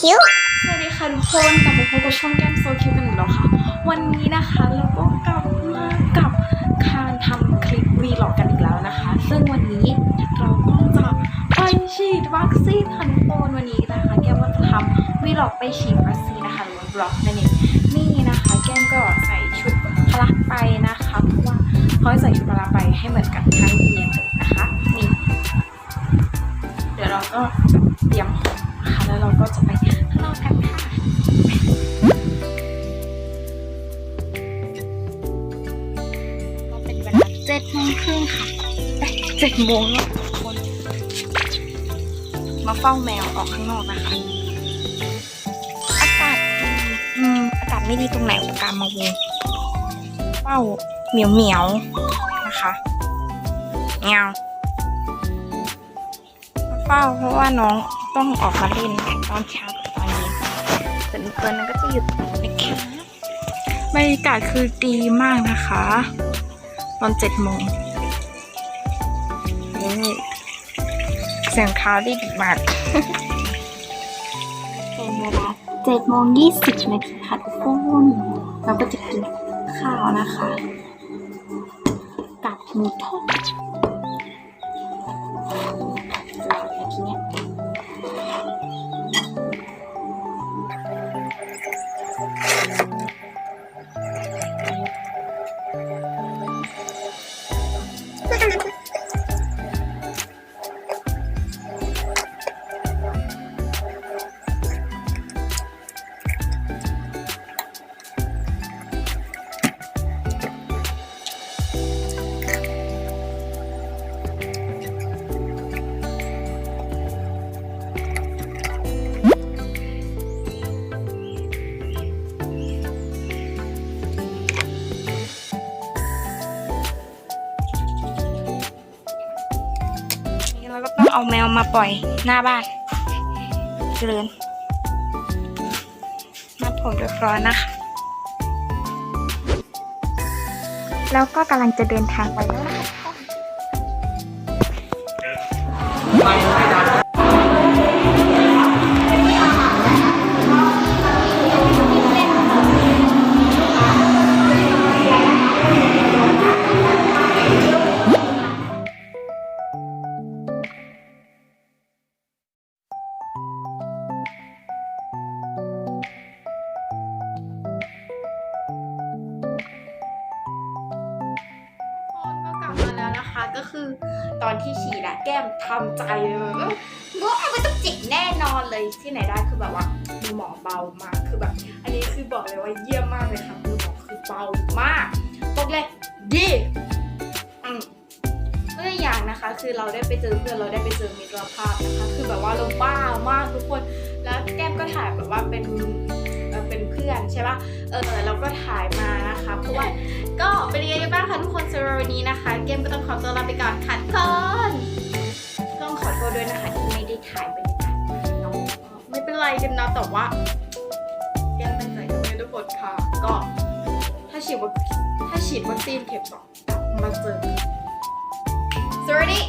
คิวสวัสดีค่ะทุกคนกลับมาพบกับช่องแก้มโซคิวกันอีกแล้วค่ะ วันนี้นะคะเราก็กลับมากับการทำคลิปวีล็อกกันอีกแล้วนะคะ ซึ่งวันนี้เราก็จะไปฉีดวัคซีนค่ะทุกคนวันนี้นะคะ แก้มก็จะทำวีล็อกไปฉีดวัคซีนนะคะหรือว่าบล็อกนั่นเองนี่นะคะ แก้มก็ใส่ชุดพละไปนะคะเพราะว่าเขาให้ใส่ชุดพละไปให้เหมือนกันทั้งเรียนเลยนะคะนี่เดี๋ยวเราก็เตรียมของ แล้วเราก็จะไปข้างนอกกันค่ะเป็นเวลาเจ็ดโมงครึ่งค่ะเจ็ดโมงแล้วทุกคนมาเฝ้าแมวออกข้างนอกนะคะ อากาศอืมอากาศไม่ดีตรงไหนกับการมาวงเฝ้าเหมียวเหมียวนะคะเงาเฝ้าเพราะว่าน้อง ต้องออกมาเล่นตอนเช้ากับตอนเย็นส่วนอีกตัวนึงก็จะอยู่ตรงนี้นะคะบรรยากาศคือดีมากนะคะ ตอนเจ็ดโมงนี่เสียงเท้าได้ดีมากเป็นเวลาเจ็ดโมงยี่สิบนาทีค่ะทุกคนเราก็จะกินข้าวนะคะ กับหมูทอด เอาแมวมาปล่อยหน้าบ้านเจริญมาผมเรียบร้อยนะคะแล้วก็กำลังจะเดินทางไปแล้วนะคะ ก็คือ ตอนที่ฉีดอะแก้มทำใจเลยว่าไม่ต้องจิกแน่นอนเลยที่ไหนได้คือแบบว่ามือหมอเบามากคือแบบ อันนี้คือบอกเลยว่าเยี่ยมมากเลยค่ะมือหมอคือเบามากบอกเลยดีอืมก็อีกอย่างนะคะ คือเราได้ไปเจอเพื่อนเราได้ไปเจอมิตรภาพนะคะ คือแบบว่าเราบ้ามากทุกคน แล้วแก้มก็ถ่ายแบบว่าเป็นเอ่อเป็นเพื่อนใช่ปะ เออเราก็ถ่ายมานะคะเพราะว่าก็เป็นยังไงบ้างคะทุกคนสำหรับวันนี้นะคะ เกมก็ต้องขอตัวลาไปก่อนค่ะทุกคนต้องขอโทษด้วยนะคะที่ไม่ได้ถ่ายบรรยากาศน้องไม่เป็นไรกันนะแต่ว่าเกมตั้งใจทำให้ทุกคนค่ะ ก็ถ้าฉีดวัคถ้าฉีดวัคซีนเข็มสองมาเจอสวัสดี